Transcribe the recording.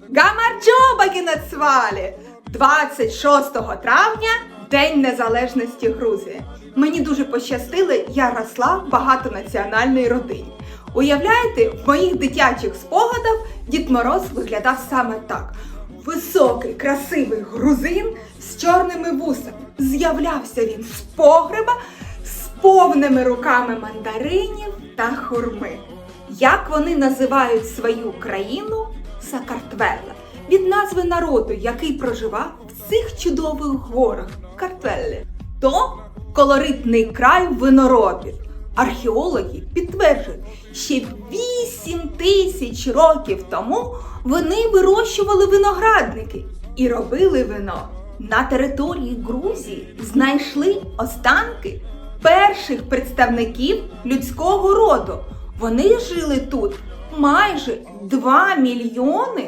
Гамарджоба Генецвалі! 26 травня День Незалежності Грузії. Мені дуже пощастило, я росла в багатонаціональній родині. Уявляєте, в моїх дитячих спогадах Дід Мороз виглядав саме так. Високий, красивий грузин з чорними вусами. З'являвся він з погреба з повними руками мандаринів та хурми. Як вони називають свою країну Сакартвелла від назви народу, який проживав в цих чудових горах Картвеллі. То колоритний край виноробів. Археологи підтверджують, ще 8 тисяч років тому вони вирощували виноградники і робили вино. На території Грузії знайшли останки перших представників людського роду. Вони жили тут майже 2 мільйони